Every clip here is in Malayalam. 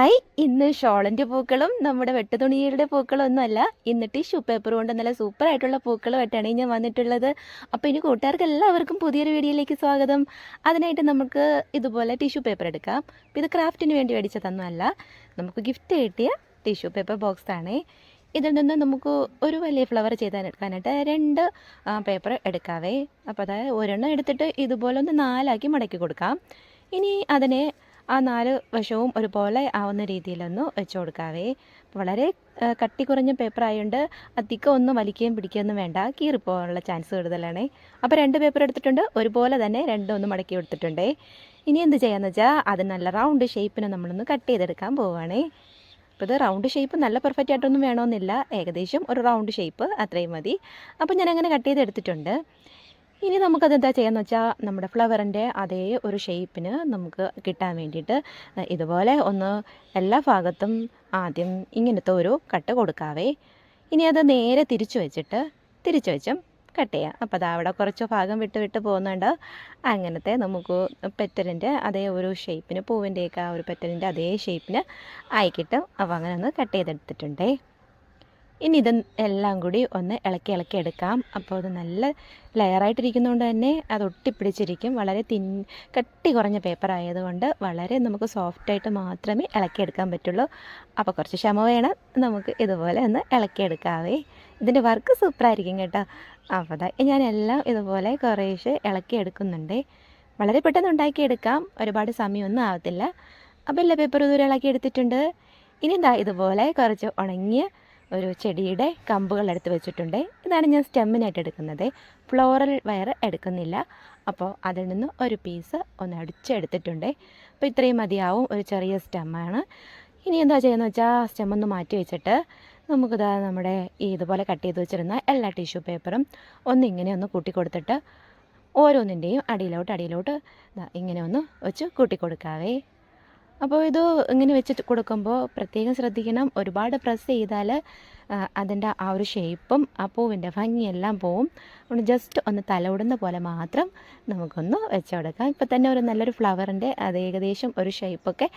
ഹായ്. ഇന്ന് ഷോളിന്റെ പൂക്കളും നമ്മുടെ വെട്ടുതുണിയുടെ പൂക്കളും ഒന്നുമല്ല ഇന്ന് ടിഷ്യൂ പേപ്പർ കൊണ്ട് നല്ല സൂപ്പർ ആയിട്ടുള്ള പൂക്കളുമായിട്ടാണ് ഞാൻ വന്നിട്ടുള്ളത്. അപ്പോൾ ഇനി കൂട്ടുകാർക്ക് എല്ലാവർക്കും പുതിയൊരു വീഡിയോയിലേക്ക് സ്വാഗതം. അതിനായിട്ട് നമുക്ക് ഇതുപോലെ ടിഷ്യൂ പേപ്പർ എടുക്കാം. ഇത് ക്രാഫ്റ്റിന് വേണ്ടി മേടിച്ചതൊന്നുമല്ല. നമുക്ക് ഗിഫ്റ്റ് കിട്ടിയ ടിഷ്യൂ പേപ്പർ ബോക്സ് ആണേ. ഇതിൽ നിന്ന് നമുക്ക് ഒരു വലിയ ഫ്ലവർ ചെയ്തെടുക്കാനായിട്ട് രണ്ട് പേപ്പർ എടുക്കാവേ. അപ്പോൾ അതായത് ഒരെണ്ണം എടുത്തിട്ട് ഇതുപോലെ ഒന്ന് നാലാക്കി മടക്കി കൊടുക്കാം. ഇനി അതിനെ ആ നാല് വശവും ഒരുപോലെ ആവുന്ന രീതിയിലൊന്ന് വെച്ച് കൊടുക്കാവേ. വളരെ കട്ടി കുറഞ്ഞ പേപ്പർ ആയതുകൊണ്ട് അധികം ഒന്നും വലിക്കുകയും പിടിക്കുകയൊന്നും വേണ്ട. കീറിപ്പോകാനുള്ള ചാൻസ് കൂടുതലാണേ. അപ്പോൾ രണ്ട് പേപ്പർ എടുത്തിട്ടുണ്ട്. ഒരുപോലെ തന്നെ രണ്ടും ഒന്ന് മടക്കി കൊടുത്തിട്ടുണ്ടേ ഇനി എന്ത് ചെയ്യാന്ന് വെച്ചാൽ അത് നല്ല റൗണ്ട് ഷേപ്പിന് നമ്മളൊന്ന് കട്ട് ചെയ്തെടുക്കാൻ പോവുകയാണേ അപ്പോൾ ഇത് റൗണ്ട് ഷേപ്പ് നല്ല പെർഫെക്റ്റ് ആയിട്ടൊന്നും വേണമെന്നില്ല ഏകദേശം ഒരു റൗണ്ട് ഷേപ്പ് അത്രയും മതി. അപ്പോൾ ഞാൻ അങ്ങനെ കട്ട് ചെയ്തെടുത്തിട്ടുണ്ട്. ഇനി നമുക്കത് എന്താ ചെയ്യാന്ന് വെച്ചാൽ നമ്മുടെ ഫ്ലവറിന്റെ അതേ ഒരു ഷേപ്പിന് നമുക്ക് കിട്ടാൻ വേണ്ടിയിട്ട് ഇതുപോലെ ഒന്ന് എല്ലാ ഭാഗത്തും ആദ്യം ഇങ്ങനത്തെ ഒരു കട്ട് കൊടുക്കാവേ. ഇനി അത് നേരെ തിരിച്ചു വെച്ചിട്ട് തിരിച്ചു വെച്ചും കട്ട് ചെയ്യാം. അപ്പോൾ അത് അവിടെ കുറച്ച് ഭാഗം വിട്ട് വിട്ട് പോകുന്നുണ്ട്. അങ്ങനത്തെ നമുക്ക് പെറ്റലിന്റെ അതേ ഒരു ഷേപ്പിന് പൂവിന്റെയൊക്കെ ആ ഒരു പെറ്റലിന്റെ അതേ ഷേപ്പിന് ആയി കിട്ടും അപ്പോൾ അങ്ങനെ ഒന്ന് കട്ട് ചെയ്തെടുത്തിട്ടുണ്ടേ. ഇനി ഇത് എല്ലാം കൂടി ഒന്ന് ഇളക്കി ഇളക്കി എടുക്കാം. അപ്പോൾ അത് നല്ല ലെയറായിട്ടിരിക്കുന്നതുകൊണ്ട് തന്നെ അത് ഒട്ടിപ്പിടിച്ചിരിക്കും. വളരെ തിൻ കട്ടി കുറഞ്ഞ പേപ്പർ ആയതുകൊണ്ട് വളരെ നമുക്ക് സോഫ്റ്റായിട്ട് മാത്രമേ ഇളക്കിയെടുക്കാൻ പറ്റുള്ളൂ. അപ്പോൾ കുറച്ച് ക്ഷമ വേണം. നമുക്ക് ഇതുപോലെ ഒന്ന് ഇളക്കിയെടുക്കാവേ ഇതിന്റെ വർക്ക് സൂപ്പറായിരിക്കും കേട്ടോ. അപ്പോൾ ഞാൻ എല്ലാം ഇതുപോലെ കുറേശ്ശെ ഇളക്കിയെടുക്കുന്നുണ്ട് വളരെ പെട്ടെന്ന് ഉണ്ടാക്കിയെടുക്കാം ഒരുപാട് സമയമൊന്നും ആവത്തില്ല. അപ്പോൾ എല്ലാ പേപ്പറും ഇതുവരെ ഇളക്കിയെടുത്തിട്ടുണ്ട് ഇനി എന്താ ഇതുപോലെ കുറച്ച് ഉണങ്ങിയ ഒരു ചെടിയുടെ കമ്പുകൾ എടുത്ത് വെച്ചിട്ടുണ്ട്. ഇതാണ് ഞാൻ സ്റ്റെമ്മിനായിട്ട് എടുക്കുന്നത്. ഫ്ലോറൽ വയർ എടുക്കുന്നില്ല. അപ്പോൾ അതിൽ നിന്ന് ഒരു പീസ് ഒന്ന് അടിച്ചെടുത്തിട്ടുണ്ട്. അപ്പോൾ ഇത്രയും മതിയാവും. ഒരു ചെറിയ സ്റ്റെമ്മാണ്. ഇനി എന്താ ചെയ്യുന്നത് വെച്ചാൽ സ്റ്റെമ്മൊന്ന് മാറ്റി വെച്ചിട്ട് നമുക്കിതാ നമ്മുടെ ഈ ഇതുപോലെ കട്ട് ചെയ്ത് വെച്ചിരുന്ന എല്ലാ ടിഷ്യൂ പേപ്പറും ഒന്ന് ഇങ്ങനെ ഒന്ന് കൂട്ടി കൊടുത്തിട്ട് ഓരോന്നിന്റെയും അടിയിലോട്ട് അടിയിലോട്ട് ഇങ്ങനെ ഒന്ന് വെച്ച് കൂട്ടി കൊടുക്കാവേ. അപ്പോൾ ഇത് ഇങ്ങനെ വെച്ച് കൊടുക്കുമ്പോൾ പ്രത്യേകം ശ്രദ്ധിക്കണം. ഒരുപാട് പ്രസ് ചെയ്താൽ അതിന്റെ ആ ഒരു ഷേപ്പും ആ പൂവിന്റെ ഭംഗിയെല്ലാം പോവും. അതുകൊണ്ട് ജസ്റ്റ് ഒന്ന് തലവിടുന്ന പോലെ മാത്രം നമുക്കൊന്ന് വെച്ച് കൊടുക്കാം. ഇപ്പോൾ തന്നെ ഒരു നല്ലൊരു ഫ്ലവറിന്റെ അത് ഏകദേശം ഒരു ഷേപ്പൊക്കെ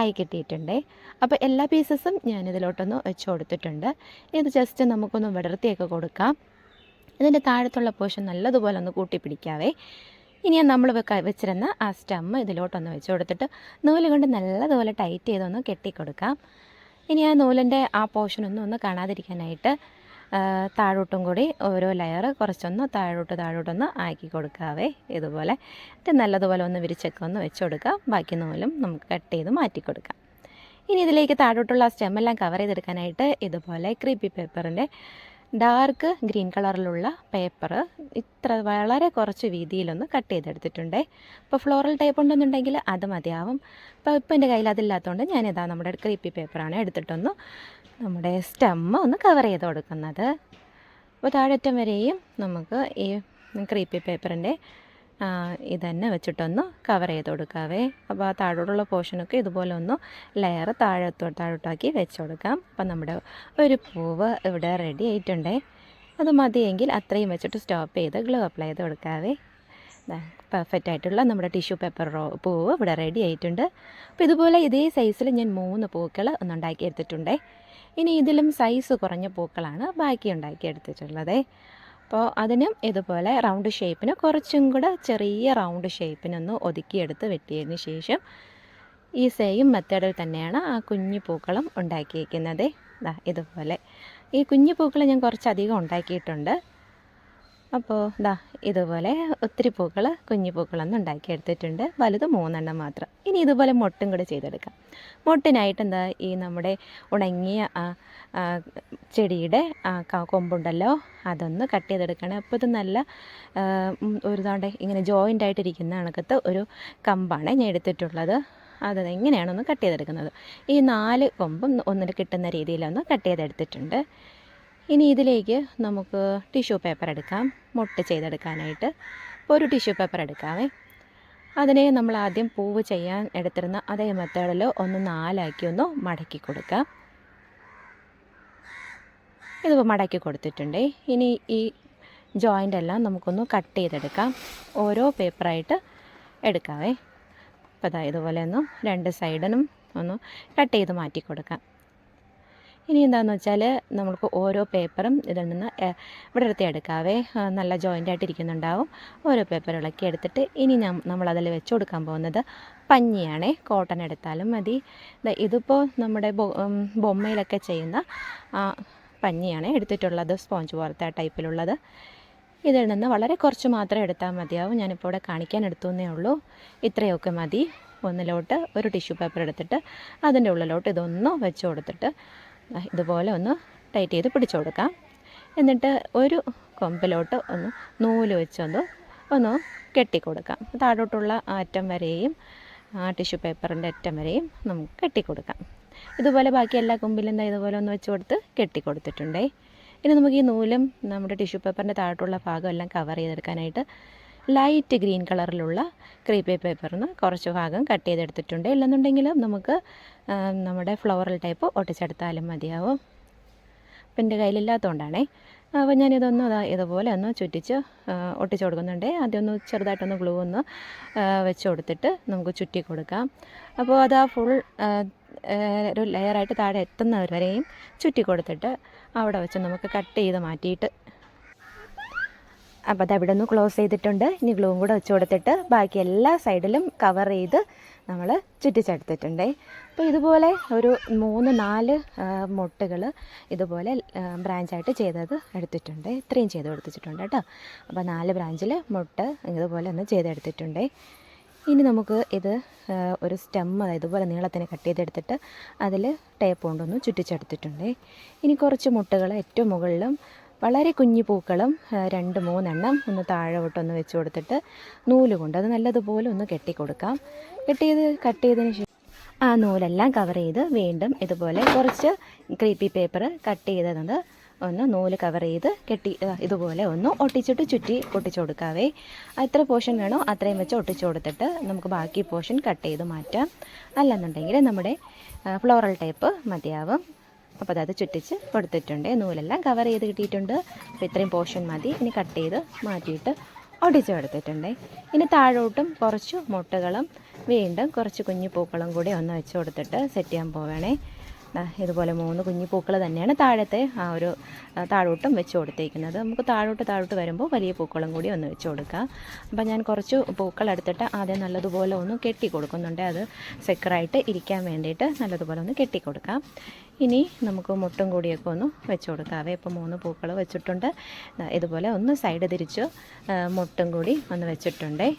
ആയി കിട്ടിയിട്ടുണ്ട്. അപ്പോൾ എല്ലാ പീസസും ഞാനിതിലോട്ടൊന്ന് വെച്ച് കൊടുത്തിട്ടുണ്ട്. ഇത് ജസ്റ്റ് നമുക്കൊന്ന് വിടർത്തിയൊക്കെ കൊടുക്കാം. ഇതിന്റെ താഴത്തുള്ള പോർഷൻ നല്ലതുപോലെ ഒന്ന് കൂട്ടി പിടിക്കാവേ ഇനി നമ്മൾ വെച്ചിരുന്ന ആ സ്റ്റമ്മ് ഇതിലോട്ടൊന്ന് വെച്ച് കൊടുത്തിട്ട് നൂൽ കൊണ്ട് നല്ലതുപോലെ ടൈറ്റ് ചെയ്തൊന്ന് കെട്ടിക്കൊടുക്കാം. ഇനി ആ നൂലിന്റെ ആ പോർഷനൊന്നും ഒന്ന് കാണാതിരിക്കാനായിട്ട് താഴോട്ടും കൂടി ഓരോ ലെയർ കുറച്ചൊന്ന് താഴോട്ട് താഴോട്ടൊന്ന് ആക്കി കൊടുക്കാവേ. ഇതുപോലെ എന്നിട്ട് നല്ലതുപോലെ ഒന്ന് വിരിച്ചൊക്കെ ഒന്ന് വെച്ച് കൊടുക്കാം. ബാക്കി നൂലും നമുക്ക് കട്ട് ചെയ്ത് മാറ്റി കൊടുക്കാം. ഇനി ഇതിലേക്ക് താഴോട്ടുള്ള ആ സ്റ്റെമ്മെല്ലാം കവർ ചെയ്തെടുക്കാനായിട്ട് ഇതുപോലെ ക്രീപ്പി പേപ്പറിന്റെ ഡാർക്ക് ഗ്രീൻ കളറിലുള്ള പേപ്പർ ഇത്ര വളരെ കുറച്ച് വീതിയിലൊന്ന് കട്ട് ചെയ്തെടുത്തിട്ടുണ്ട്. ഇപ്പോൾ ഫ്ലോറൽ ടൈപ്പ് ഉണ്ടെന്നുണ്ടെങ്കിൽ അത് മതിയാവും. ഇപ്പോൾ ഇപ്പോൾ എന്റെ കയ്യിൽ അതില്ലാത്തതുകൊണ്ട് ഞാനിതാ നമ്മുടെ ക്രീപ്പി പേപ്പറാണ് എടുത്തിട്ടൊന്ന് നമ്മുടെ സ്റ്റെമ്മ് ഒന്ന് കവർ ചെയ്ത് കൊടുക്കുന്നത്. അപ്പോൾ താഴറ്റം വരെയും നമുക്ക് ഈ ക്രീപ്പി പേപ്പറിന്റെ ഇതന്നെ വെച്ചിട്ടൊന്ന് കവർ ചെയ്ത് കൊടുക്കാവേ. അപ്പോൾ ആ താഴോട്ടുള്ള പോർഷനൊക്കെ ഇതുപോലെ ഒന്ന് ലെയർ താഴെ താഴോട്ടാക്കി വെച്ച് കൊടുക്കാം. അപ്പം നമ്മുടെ ഒരു പൂവ് ഇവിടെ റെഡി ആയിട്ടുണ്ടേ. അത് മതിയെങ്കിൽ അത്രയും വെച്ചിട്ട് സ്റ്റോപ്പ് ചെയ്ത് ഗ്ലോ അപ്ലൈ ചെയ്ത് കൊടുക്കാവേ. പെർഫെക്റ്റ് ആയിട്ടുള്ള നമ്മുടെ ടിഷ്യൂ പേപ്പർ റോ പൂവ് ഇവിടെ റെഡി ആയിട്ടുണ്ട്. അപ്പോൾ ഇതുപോലെ ഇതേ സൈസിൽ ഞാൻ മൂന്ന് പൂക്കൾ ഒന്ന് ഉണ്ടാക്കി എടുത്തിട്ടുണ്ടേ. ഇനി ഇതിലും സൈസ് കുറഞ്ഞ പൂക്കളാണ് ബാക്കി ഉണ്ടാക്കി എടുത്തിട്ടുള്ളത്. അപ്പോൾ അതിനും ഇതുപോലെ റൗണ്ട് ഷേപ്പിന് കുറച്ചും കൂടെ ചെറിയ റൗണ്ട് ഷേപ്പിനൊന്ന് ഒതുക്കിയെടുത്ത് വെട്ടിയതിന് ശേഷം ഈ സെയിം മെത്തേഡിൽ തന്നെയാണ് ആ കുഞ്ഞു പൂക്കളും ഉണ്ടാക്കിയിരിക്കുന്നത് ഇതുപോലെ. ഈ കുഞ്ഞു പൂക്കൾ ഞാൻ കുറച്ചധികം ഉണ്ടാക്കിയിട്ടുണ്ട്. അപ്പോൾ ദാ ഇതുപോലെ ഒത്തിരി പൂക്കൾ കുഞ്ഞു പൂക്കളൊന്നും ഉണ്ടാക്കിയെടുത്തിട്ടുണ്ട്. വലുത് മൂന്നെണ്ണം മാത്രം. ഇനി ഇതുപോലെ മൊട്ടും കൂടെ ചെയ്തെടുക്കാം. മൊട്ടിനായിട്ട് എന്താ ഈ നമ്മുടെ ഉണങ്ങിയ ചെടിയുടെ കൊമ്പുണ്ടല്ലോ അതൊന്ന് കട്ട് ചെയ്തെടുക്കണം. അപ്പോൾ ഇത് നല്ല ഒരു തവണ ഇങ്ങനെ ജോയിന്റ് ആയിട്ടിരിക്കുന്ന കണക്കത്ത് ഒരു കമ്പാണ് ഞാൻ എടുത്തിട്ടുള്ളത്. അത് എങ്ങനെയാണൊന്ന് കട്ട് ചെയ്തെടുക്കുന്നത്. ഈ നാല് കൊമ്പും ഒന്നിൽ കിട്ടുന്ന രീതിയിലൊന്ന് കട്ട് ചെയ്തെടുത്തിട്ടുണ്ട്. ഇനി ഇതിലേക്ക് നമുക്ക് ടിഷ്യൂ പേപ്പർ എടുക്കാം. മുട്ട ചെയ്തെടുക്കാനായിട്ട്. അപ്പോൾ ഒരു ടിഷ്യൂ പേപ്പർ എടുക്കാമേ അതിനെ നമ്മൾ ആദ്യം പൂവ് ചെയ്യാൻ എടുത്തിരുന്ന അതേ മെത്തേഡിൽ ഒന്ന് നാലാക്കി ഒന്ന് മടക്കി കൊടുക്കാം. ഇതിപ്പോൾ മടക്കി കൊടുത്തിട്ടുണ്ടേ. ഇനി ഈ ജോയിന്റ് എല്ലാം നമുക്കൊന്ന് കട്ട് ചെയ്തെടുക്കാം. ഓരോ പേപ്പറായിട്ട് എടുക്കാവേ. അപ്പോൾ അതാ ഇതുപോലെ ഒന്ന് രണ്ട് സൈഡിനും ഒന്ന് കട്ട് ചെയ്ത് മാറ്റി കൊടുക്കാം. ഇനി എന്താണെന്ന് വെച്ചാൽ നമുക്ക് ഓരോ പേപ്പറും ഇതിൽ നിന്ന് ഏ- ഇവിടെ എടുത്ത് എടുക്കാവേ. നല്ല ജോയിന്റ് ആയിട്ട് ഇരിക്കുന്നുണ്ടാവും. ഓരോ പേപ്പർ ഇളക്കി എടുത്തിട്ട് ഇനി നമ്മളതിൽ വെച്ച് കൊടുക്കാൻ പോകുന്നത് പഞ്ഞിയാണേ. കോട്ടൺ എടുത്താലും മതി. ഇതിപ്പോൾ നമ്മുടെ ബൊമ്മയിലൊക്കെ ചെയ്യുന്ന പഞ്ഞിയാണ് എടുത്തിട്ടുള്ളത് സ്പോഞ്ച് പോലത്തെ ടൈപ്പിലുള്ളത്. ഇതിൽ നിന്ന് വളരെ കുറച്ച് മാത്രം എടുത്താൽ മതിയാവും. ഞാനിപ്പോൾ ഇവിടെ കാണിക്കാൻ എടുത്തുവെന്നേ ഉള്ളൂ. ഇത്രയൊക്കെ മതി. ഒന്നിലോട്ട് ഒരു ടിഷ്യൂ പേപ്പർ എടുത്തിട്ട് അതിന്റെ ഉള്ളിലോട്ട് ഇതൊന്ന് വെച്ച് കൊടുത്തിട്ട് ഇതുപോലെ ഒന്ന് ടൈറ്റ് ചെയ്ത് പിടിച്ചു കൊടുക്കാം. എന്നിട്ട് ഒരു കൊമ്പിലോട്ട് ഒന്ന് നൂൽ വെച്ചൊന്ന് ഒന്ന് കെട്ടിക്കൊടുക്കാം താഴോട്ടുള്ള അറ്റം വരെയും ആ ടിഷ്യൂ പേപ്പറിന്റെ അറ്റം വരെയും നമുക്ക് കെട്ടിക്കൊടുക്കാം ഇതുപോലെ ബാക്കി എല്ലാ കൊമ്പിലും എന്താ ഇതുപോലെ ഒന്ന് വെച്ച് കൊടുത്ത് കെട്ടിക്കൊടുത്തിട്ടുണ്ടേ ഇനി നമുക്ക് ഈ നൂലും നമ്മുടെ ടിഷ്യൂ പേപ്പറിന്റെ താഴോട്ടുള്ള ഭാഗം എല്ലാം കവർ ചെയ്തെടുക്കാനായിട്ട് ലൈറ്റ് ഗ്രീൻ കളറിലുള്ള ക്രീപ്പി പേപ്പറിന് കുറച്ച് ഭാഗം കട്ട് ചെയ്തെടുത്തിട്ടുണ്ട്. ഇല്ലെന്നുണ്ടെങ്കിൽ നമുക്ക് നമ്മുടെ ഫ്ലവറൽ ടൈപ്പ് ഒട്ടിച്ചെടുത്താലും മതിയാവും. അപ്പം എന്റെ കയ്യിലില്ലാത്തതുകൊണ്ടാണേ. അപ്പോൾ ഞാനിതൊന്ന് ഇതുപോലെ ഒന്ന് ചുറ്റിച്ച് ഒട്ടിച്ചു കൊടുക്കുന്നുണ്ട്. ആദ്യം ഒന്ന് ചെറുതായിട്ടൊന്ന് ഗ്ലൂ ഒന്ന് വെച്ച് കൊടുത്തിട്ട് നമുക്ക് ചുറ്റി കൊടുക്കാം. അപ്പോൾ അത് ആ ഫുൾ ഒരു ലെയറായിട്ട് താഴെ എത്തുന്നവരെയും ചുറ്റി കൊടുത്തിട്ട് അവിടെ വെച്ച് നമുക്ക് കട്ട് ചെയ്ത് മാറ്റിയിട്ട് അപ്പോൾ അത് അവിടെ ഒന്ന് ക്ലോസ് ചെയ്തിട്ടുണ്ട്. ഇനി ഗ്ലൂവും കൂടെ വെച്ച് കൊടുത്തിട്ട് ബാക്കി എല്ലാ സൈഡിലും കവർ ചെയ്ത് നമ്മൾ ചുറ്റിച്ചെടുത്തിട്ടുണ്ട്. അപ്പോൾ ഇതുപോലെ ഒരു മൂന്ന് നാല് മുട്ടുകൾ ഇതുപോലെ ബ്രാഞ്ചായിട്ട് ചെയ്തത് എടുത്തിട്ടുണ്ട്. ഇത്രയും ചെയ്ത് കൊടുത്തിട്ടുണ്ട് കേട്ടോ. അപ്പോൾ നാല് ബ്രാഞ്ചിൽ മുട്ട് ഇതുപോലെ ഒന്ന് ചെയ്തെടുത്തിട്ടുണ്ട്. ഇനി നമുക്ക് ഇത് ഒരു സ്റ്റെം ഇതുപോലെ നീളത്തിന് കട്ട് ചെയ്തെടുത്തിട്ട് അതിൽ ടേപ്പ് കൊണ്ടൊന്ന് ചുറ്റിച്ചെടുത്തിട്ടുണ്ട്. ഇനി കുറച്ച് മുട്ടുകൾ ഏറ്റവും മുകളിലും വളരെ കുഞ്ഞു പൂക്കളും രണ്ട് മൂന്നെണ്ണം ഒന്ന് താഴോട്ടൊന്ന് വെച്ച് കൊടുത്തിട്ട് നൂൽ കൊണ്ട് അത് നല്ലതുപോലെ ഒന്ന് കെട്ടിക്കൊടുക്കാം. കെട്ടി ചെയ്ത് കട്ട് ചെയ്തതിന് ശേഷം ആ നൂലെല്ലാം കവർ ചെയ്ത് വീണ്ടും ഇതുപോലെ കുറച്ച് ക്രീപ്പി പേപ്പർ കട്ട് ചെയ്തത് ഒന്ന് നൂൽ കവർ ചെയ്ത് കെട്ടി ഇതുപോലെ ഒന്ന് ഒട്ടിച്ചിട്ട് ചുറ്റി ഒട്ടിച്ചു കൊടുക്കാവേ. എത്ര പോർഷൻ വേണോ അത്രയും വെച്ച് ഒട്ടിച്ചു കൊടുത്തിട്ട് നമുക്ക് ബാക്കി പോർഷൻ കട്ട് ചെയ്ത് മാറ്റാം. അല്ലെന്നുണ്ടെങ്കിൽ നമ്മുടെ ഫ്ലോറൽ ടൈപ്പ് മതിയാവും. അപ്പോൾ അതായത് ചുറ്റിച്ച് കൊടുത്തിട്ടുണ്ട്. നൂലെല്ലാം കവർ ചെയ്ത് കിട്ടിയിട്ടുണ്ട്. അപ്പോൾ ഇത്രയും പോർഷൻ മതി. ഇനി കട്ട് ചെയ്ത് മാറ്റിയിട്ട് ഒടിച്ച് കൊടുത്തിട്ടുണ്ട്. ഇനി താഴോട്ടും കുറച്ച് മുട്ടകളും വീണ്ടും കുറച്ച് കുഞ്ഞു പൂക്കളും കൂടി ഒന്ന് വെച്ച് കൊടുത്തിട്ട് സെറ്റ് ചെയ്യാൻ പോവുകയാണേ ദാ ഇതുപോലെ മൂന്ന് കുഞ്ഞു പൂക്കൾ തന്നെയാണ് താഴത്തെ ആ ഒരു താഴോട്ടും വെച്ച് കൊടുത്തേക്കുന്നത്. നമുക്ക് താഴോട്ട് താഴോട്ട് വരുമ്പോൾ വലിയ പൂക്കളും കൂടി ഒന്ന് വെച്ച് കൊടുക്കാം. അപ്പം ഞാൻ കുറച്ച് പൂക്കൾ എടുത്തിട്ട് ആദ്യം നല്ലതുപോലെ ഒന്ന് കെട്ടി കൊടുക്കുന്നുണ്ട്. അത് സെക്കറായിട്ട് ഇരിക്കാൻ വേണ്ടിയിട്ട് നല്ലതുപോലെ ഒന്ന് കെട്ടി കൊടുക്കാം. ഇനി നമുക്ക് മുട്ടും കൂടിയൊക്കെ ഒന്ന് വെച്ച് കൊടുക്കാവേ. ഇപ്പോൾ മൂന്ന് പൂക്കൾ വെച്ചിട്ടുണ്ട്. ഇതുപോലെ ഒന്ന് സൈഡ് തിരിച്ച് മുട്ടും കൂടി ഒന്ന് വെച്ചിട്ടുണ്ടേ.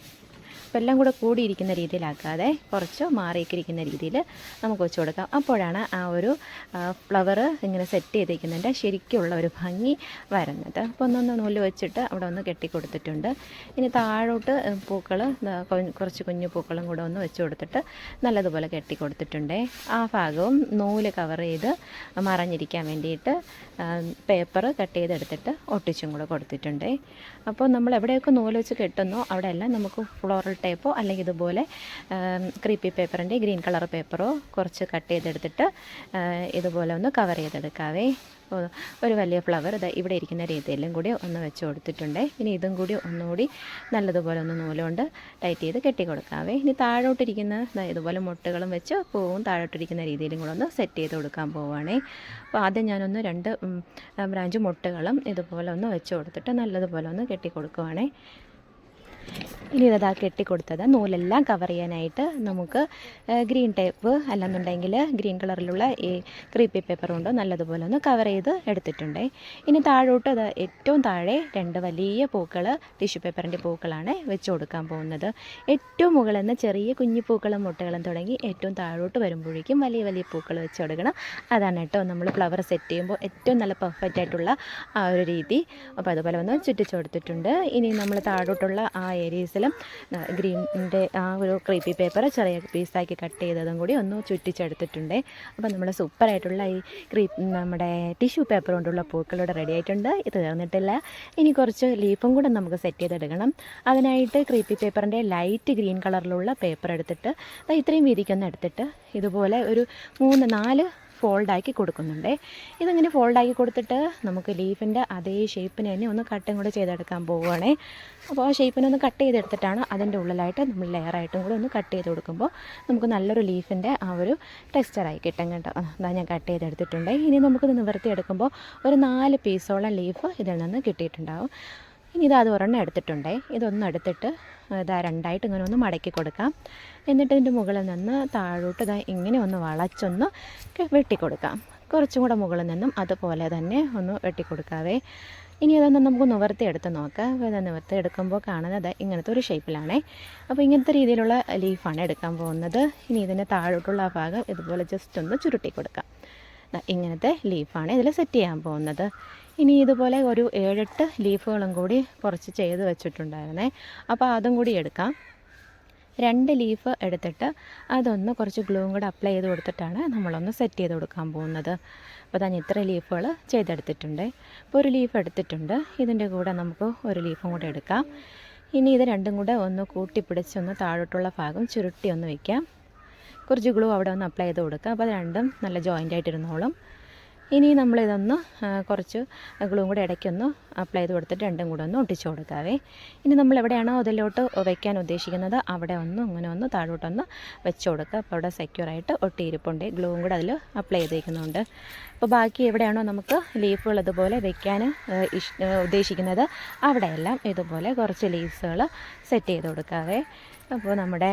അപ്പോൾ എല്ലാം കൂടെ കൂടിയിരിക്കുന്ന രീതിയിലാക്കാതെ കുറച്ച് മാറിയൊക്കെ ഇരിക്കുന്ന രീതിയിൽ നമുക്ക് വെച്ച് കൊടുക്കാം. അപ്പോഴാണ് ആ ഒരു ഫ്ലവർ ഇങ്ങനെ സെറ്റ് ചെയ്തിരിക്കുന്നതിന്റെ ശരിക്കുള്ള ഒരു ഭംഗി വരുന്നത്. അപ്പോൾ ഒന്നൊന്ന് നൂൽ വെച്ചിട്ട് അവിടെ ഒന്ന് കെട്ടി കൊടുത്തിട്ടുണ്ട് ഇനി താഴോട്ട് പൂക്കൾ കുറച്ച് കുഞ്ഞു പൂക്കളും കൂടെ ഒന്ന് വെച്ച് കൊടുത്തിട്ട് നല്ലതുപോലെ കെട്ടി കൊടുത്തിട്ടുണ്ട് ആ ഭാഗവും നൂൽ കവർ ചെയ്ത് മറഞ്ഞിരിക്കാൻ വേണ്ടിയിട്ട് പേപ്പർ കട്ട് ചെയ്തെടുത്തിട്ട് ഒട്ടിച്ചും കൂടെ കൊടുത്തിട്ടുണ്ട്. അപ്പോൾ നമ്മൾ എവിടെയൊക്കെ നൂൽ വെച്ച് കെട്ടുന്നോ അവിടെയെല്ലാം നമുക്ക് ഫ്ലോറൽ ടേപ്പോ അല്ലെങ്കിൽ ഇതുപോലെ ക്രീപ്പി പേപ്പറിന്റെ ഗ്രീൻ കളർ പേപ്പറോ കുറച്ച് കട്ട് ചെയ്തെടുത്തിട്ട് ഇതുപോലെ ഒന്ന് കവർ ചെയ്തെടുക്കാവേ. ഒരു വലിയ ഫ്ലവർ ഇത് ഇവിടെ ഇരിക്കുന്ന രീതിയിലും കൂടി ഒന്ന് വെച്ച് കൊടുത്തിട്ടുണ്ട്. ഇനി ഇതും കൂടി ഒന്നുകൂടി നല്ലതുപോലെ ഒന്ന് നൂലുകൊണ്ട് ടൈറ്റ് ചെയ്ത് കെട്ടി കൊടുക്കാവേ. ഇനി താഴോട്ടിരിക്കുന്ന ഇതുപോലെ മുട്ടകളും വെച്ച് പൂവും താഴോട്ടിരിക്കുന്ന രീതിയിലും കൂടെ ഒന്ന് സെറ്റ് ചെയ്ത് കൊടുക്കാൻ പോവുകയാണേ. അപ്പോൾ ആദ്യം ഞാനൊന്ന് രണ്ട് ബ്രാഞ്ച് മുട്ടകളും ഇതുപോലെ ഒന്ന് വെച്ച് കൊടുത്തിട്ട് നല്ലതുപോലെ ഒന്ന് കെട്ടി കൊടുക്കുവാണേ. ഇനി ഇതാ കെട്ടിക്കൊടുത്തത്. നൂലെല്ലാം കവർ ചെയ്യാനായിട്ട് നമുക്ക് ഗ്രീൻ ടേപ്പ് അല്ലെന്നുണ്ടെങ്കിൽ ഗ്രീൻ കളറിലുള്ള ഈ ക്രീപ്പി പേപ്പർ കൊണ്ട് നല്ലതുപോലെ ഒന്ന് കവർ ചെയ്ത് എടുത്തിട്ടുണ്ട്. ഇനി താഴോട്ട് അത് ഏറ്റവും താഴെ രണ്ട് വലിയ പൂക്കൾ ടിഷ്യൂ പേപ്പറിന്റെ പൂക്കളാണ് വെച്ച് കൊടുക്കാൻ പോകുന്നത്. ഏറ്റവും മുകളിൽ നിന്ന് ചെറിയ കുഞ്ഞു പൂക്കളും മുട്ടകളും തുടങ്ങി ഏറ്റവും താഴോട്ട് വരുമ്പോഴേക്കും വലിയ വലിയ പൂക്കൾ വെച്ച് കൊടുക്കണം. അതാണ് കേട്ടോ നമ്മൾ ഫ്ലവർ സെറ്റ് ചെയ്യുമ്പോൾ ഏറ്റവും നല്ല പെർഫെക്റ്റ് ആയിട്ടുള്ള ആ ഒരു രീതി. അപ്പോൾ അതുപോലെ ഒന്ന് ചുറ്റിച്ചു കൊടുത്തിട്ടുണ്ട്. ഇനി നമ്മൾ താഴോട്ടുള്ള ആ ഏരിയസിലും ഗ്രീനിന്റെ ആ ഒരു ക്രീപ്പി പേപ്പർ ചെറിയ പീസാക്കി കട്ട് ചെയ്തതും കൂടി ഒന്ന് ചുറ്റിച്ചെടുത്തിട്ടുണ്ട്. അപ്പോൾ നമ്മൾ സൂപ്പറായിട്ടുള്ള ഈ ക്രീ നമ്മുടെ ടിഷ്യൂ പേപ്പർ കൊണ്ടുള്ള പൂക്കളോട് റെഡി ആയിട്ടുണ്ട്. ഇത് തീർന്നിട്ടില്ല. ഇനി കുറച്ച് ലീഫും കൂടെ നമുക്ക് സെറ്റ് ചെയ്തെടുക്കണം. അതിനായിട്ട് ക്രീപ്പി പേപ്പറിന്റെ ലൈറ്റ് ഗ്രീൻ കളറിലുള്ള പേപ്പർ എടുത്തിട്ട് ഇത്രയും വീതിക്കൊന്ന് എടുത്തിട്ട് ഇതുപോലെ ഒരു മൂന്ന് നാല് ഫോൾഡാക്കി കൊടുക്കുന്നുണ്ട്. ഇതിങ്ങനെ ഫോൾഡാക്കി കൊടുത്തിട്ട് നമുക്ക് ലീഫിന്റെ അതേ ഷേപ്പിന് തന്നെ ഒന്ന് കട്ടും കൂടെ ചെയ്തെടുക്കാൻ പോവുകയാണേ. അപ്പോൾ ആ ഷേപ്പിനെ ഒന്ന് കട്ട് ചെയ്തെടുത്തിട്ടാണ് അതിന്റെ ഉള്ളിലായിട്ട് നമ്മൾ ലെയറായിട്ടും കൂടെ ഒന്ന് കട്ട് ചെയ്ത് കൊടുക്കുമ്പോൾ നമുക്ക് നല്ലൊരു ലീഫിന്റെ ആ ഒരു ടെക്സ്ചറായി കിട്ടും കേട്ടോ. അതാ ഞാൻ കട്ട് ചെയ്തെടുത്തിട്ടുണ്ട്. ഇനി നമുക്കിത് നിവർത്തിയെടുക്കുമ്പോൾ ഒരു നാല് പീസോളം ലീഫ് ഇതിൽ നിന്ന് കിട്ടിയിട്ടുണ്ടാവും. ഇനി ഇത് അത് ഒരെണ്ണം എടുത്തിട്ടുണ്ടേ. ഇതൊന്നും എടുത്തിട്ട് ഇതാ രണ്ടായിട്ട് ഇങ്ങനെ ഒന്ന് മടക്കി കൊടുക്കാം. എന്നിട്ട് ഇതിന്റെ മുകളിൽ നിന്ന് താഴോട്ട് ഇതാ ഇങ്ങനെ ഒന്ന് വളച്ചൊന്ന് വെട്ടിക്കൊടുക്കാം. കുറച്ചും കൂടെ മുകളിൽ നിന്നും അതുപോലെ തന്നെ ഒന്ന് വെട്ടിക്കൊടുക്കാവേ. ഇനി അതൊന്ന് നമുക്ക് നിവർത്തി എടുത്ത് നോക്കാം. നിവർത്തി എടുക്കുമ്പോൾ കാണുന്നത് ഇങ്ങനത്തെ ഒരു ഷേപ്പിലാണേ. അപ്പോൾ ഇങ്ങനത്തെ രീതിയിലുള്ള ലീഫാണ് എടുക്കാൻ പോകുന്നത്. ഇനി ഇതിന്റെ താഴോട്ടുള്ള ഭാഗം ഇതുപോലെ ജസ്റ്റ് ഒന്ന് ചുരുട്ടി കൊടുക്കാം. ഇങ്ങനത്തെ ലീഫാണ് ഇതിൽ സെറ്റ് ചെയ്യാൻ പോകുന്നത്. ഇനി ഇതുപോലെ ഒരു ഏഴെട്ട് ലീഫുകളും കൂടി കുറച്ച് ചെയ്ത് വെച്ചിട്ടുണ്ടായിരുന്നേ. അപ്പോൾ അതും കൂടി എടുക്കാം. രണ്ട് ലീഫ് എടുത്തിട്ട് അതൊന്ന് കുറച്ച് ഗ്ലൂവും കൂടെ അപ്ലൈ ചെയ്ത് കൊടുത്തിട്ടാണ് നമ്മളൊന്ന് സെറ്റ് ചെയ്ത് കൊടുക്കാൻ പോകുന്നത്. അപ്പോൾ തന്നെ ഇത്ര ലീഫുകൾ ചെയ്തെടുത്തിട്ടുണ്ട്. ഇപ്പോൾ ഒരു ലീഫ് എടുത്തിട്ടുണ്ട്. ഇതിന്റെ കൂടെ നമുക്ക് ഒരു ലീഫും കൂടെ എടുക്കാം. ഇനി ഇത് രണ്ടും കൂടെ ഒന്ന് കൂട്ടിപ്പിടിച്ച് ഒന്ന് താഴോട്ടുള്ള ഭാഗം ചുരുട്ടി ഒന്ന് വയ്ക്കാം കുറച്ച് ഗ്ലൂ അവിടെ ഒന്ന് അപ്ലൈ ചെയ്ത് കൊടുക്കുക അപ്പോൾ അത് രണ്ടും നല്ല ജോയിന്റ് ആയിട്ടിരുന്നോളും ഇനി നമ്മളിതൊന്ന് കുറച്ച് ഗ്ലൂം കൂടെ ഇടയ്ക്കൊന്ന് അപ്ലൈ ചെയ്ത് കൊടുത്തിട്ട് രണ്ടും കൂടെ ഒന്ന് ഒട്ടിച്ചു കൊടുക്കാവേ. ഇനി നമ്മൾ എവിടെയാണോ അതിലോട്ട് വയ്ക്കാൻ ഉദ്ദേശിക്കുന്നത് അവിടെ ഒന്ന് ഇങ്ങനെ ഒന്ന് താഴോട്ടൊന്ന് വെച്ച് കൊടുക്കുക. അപ്പോൾ അവിടെ സെക്യൂറായിട്ട് ഒട്ടിയിരിപ്പുണ്ട്. ഗ്ലൂവും കൂടെ അതിൽ അപ്ലൈ ചെയ്തേക്കുന്നുണ്ട്. അപ്പോൾ ബാക്കി എവിടെയാണോ നമുക്ക് ലീഫുകൾ ഇതുപോലെ വെക്കാൻ ഉദ്ദേശിക്കുന്നത് അവിടെയെല്ലാം ഇതുപോലെ കുറച്ച് ലീവ്സുകൾ സെറ്റ് ചെയ്ത് കൊടുക്കാവേ. അപ്പോൾ നമ്മുടെ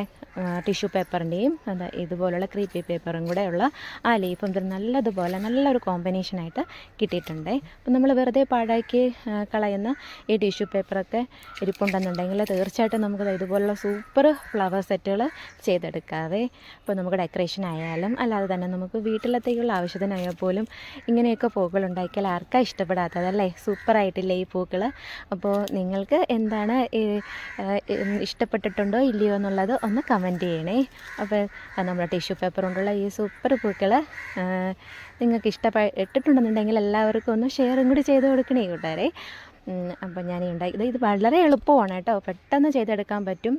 ടിഷ്യൂ പേപ്പറിന്റെയും അത് ഇതുപോലുള്ള ക്രീപ്പി പേപ്പറും കൂടെ ഉള്ള ആ ലീഫും നല്ലതുപോലെ നല്ലൊരു കോമ്പിനേഷനായിട്ട് കിട്ടിയിട്ടുണ്ട്. അപ്പോൾ നമ്മൾ വെറുതെ പാഴാക്കി കളയുന്ന ഈ ടിഷ്യൂ പേപ്പറൊക്കെ ഇരിപ്പുണ്ടെന്നുണ്ടെങ്കിൽ തീർച്ചയായിട്ടും നമുക്ക് ഇതുപോലുള്ള സൂപ്പർ ഫ്ലവർ സെറ്റുകൾ ചെയ്തെടുക്കാതെ ഇപ്പോൾ നമുക്ക് ഡെക്കറേഷൻ ആയാലും അല്ലാതെ തന്നെ നമുക്ക് വീട്ടിലത്തേക്കുള്ള ആവശ്യത്തിനായാൽ പോലും ഇങ്ങനെയൊക്കെ പൂക്കൾ ഉണ്ടാക്കിയാൽ ആർക്കാ ഇഷ്ടപ്പെടാത്തത് അല്ലേ? സൂപ്പറായിട്ടില്ലേ ഈ പൂക്കൾ അപ്പോൾ നിങ്ങൾക്ക് എന്താണ് ഇഷ്ടപ്പെട്ടിട്ടുണ്ടോ ഇല്ല ഇല്ലയോ എന്നുള്ളത് ഒന്ന് കമന്റ് ചെയ്യണേ. അപ്പോൾ നമ്മുടെ ടിഷ്യൂ പേപ്പർ കൊണ്ടുള്ള ഈ സൂപ്പർ പൂക്കൾ നിങ്ങൾക്ക് ഇഷ്ടപ്പെട്ടിട്ടുണ്ടെന്നുണ്ടെങ്കിൽ എല്ലാവർക്കും ഒന്ന് ഷെയറും കൂടി ചെയ്ത് കൊടുക്കണേ കൂട്ടുകാരെ. അപ്പോൾ ഞാൻ ഉണ്ടാക്കി ഇത് ഇത് വളരെ എളുപ്പമാണ് കേട്ടോ. പെട്ടെന്ന് ചെയ്തെടുക്കാൻ പറ്റും.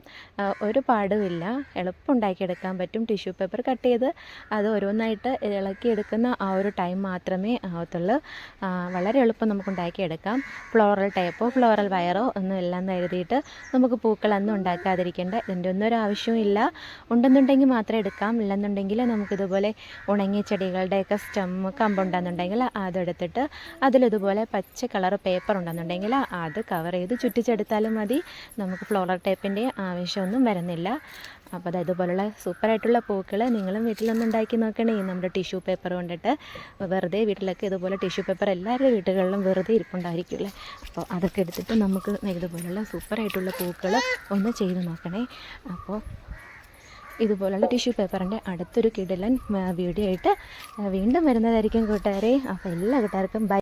ഒരു പാടുമില്ല. എളുപ്പം ഉണ്ടാക്കിയെടുക്കാൻ പറ്റും. ടിഷ്യൂ പേപ്പർ കട്ട് ചെയ്ത് അത് ഓരോന്നായിട്ട് ഇളക്കിയെടുക്കുന്ന ആ ഒരു ടൈം മാത്രമേ ആവത്തുള്ളൂ. വളരെ എളുപ്പം നമുക്ക് ഉണ്ടാക്കിയെടുക്കാം ഫ്ലോറൽ ടൈപ്പോ ഫ്ലോറൽ വയറോ ഒന്നും എല്ലാം എഴുതിയിട്ട് നമുക്ക് പൂക്കളൊന്നും ഉണ്ടാക്കാതിരിക്കേണ്ട ഇതിന്റെ ഒന്നും ഒരു ആവശ്യവും ഇല്ല. ഉണ്ടെന്നുണ്ടെങ്കിൽ മാത്രമേ എടുക്കാം. ഇല്ലെന്നുണ്ടെങ്കിൽ നമുക്കിതുപോലെ ഉണങ്ങിയ ചെടികളുടെയൊക്കെ സ്റ്റെം കമ്പുണ്ടെന്നുണ്ടെങ്കിൽ അതെടുത്തിട്ട് അതിലിതുപോലെ പച്ച കളർ പേപ്പർ ഉണ്ടെന്നുണ്ടെങ്കിൽ അത് കവർ ചെയ്ത് ചുറ്റിച്ചെടുത്താലും മതി. നമുക്ക് ഫ്ലോറൽ ടൈപ്പിന്റെ ആവശ്യമൊന്നും വരുന്നില്ല. അപ്പോൾ അത് ഇതുപോലുള്ള സൂപ്പറായിട്ടുള്ള പൂക്കൾ നിങ്ങളും വീട്ടിലൊന്നും ഉണ്ടാക്കി നോക്കണേ. നമ്മുടെ ടിഷ്യൂ പേപ്പർ കൊണ്ടിട്ട് വെറുതെ വീട്ടിലൊക്കെ ഇതുപോലെ ടിഷ്യൂ പേപ്പർ എല്ലാവരുടെ വീടുകളിലും വെറുതെ ഇരിപ്പുണ്ടായിരിക്കില്ലേ അപ്പോൾ അതൊക്കെ എടുത്തിട്ട് നമുക്ക് ഇതുപോലുള്ള സൂപ്പറായിട്ടുള്ള പൂക്കൾ ഒന്ന് ചെയ്ത് നോക്കണേ. അപ്പോൾ ഇതുപോലുള്ള ടിഷ്യൂ പേപ്പറിന്റെ അടുത്തൊരു കിടലൻ വീഡിയോ ആയിട്ട് വീണ്ടും വരുന്നതായിരിക്കും കൂട്ടുകാരെ. അപ്പോൾ എല്ലാ കൂട്ടുകാർക്കും ബൈ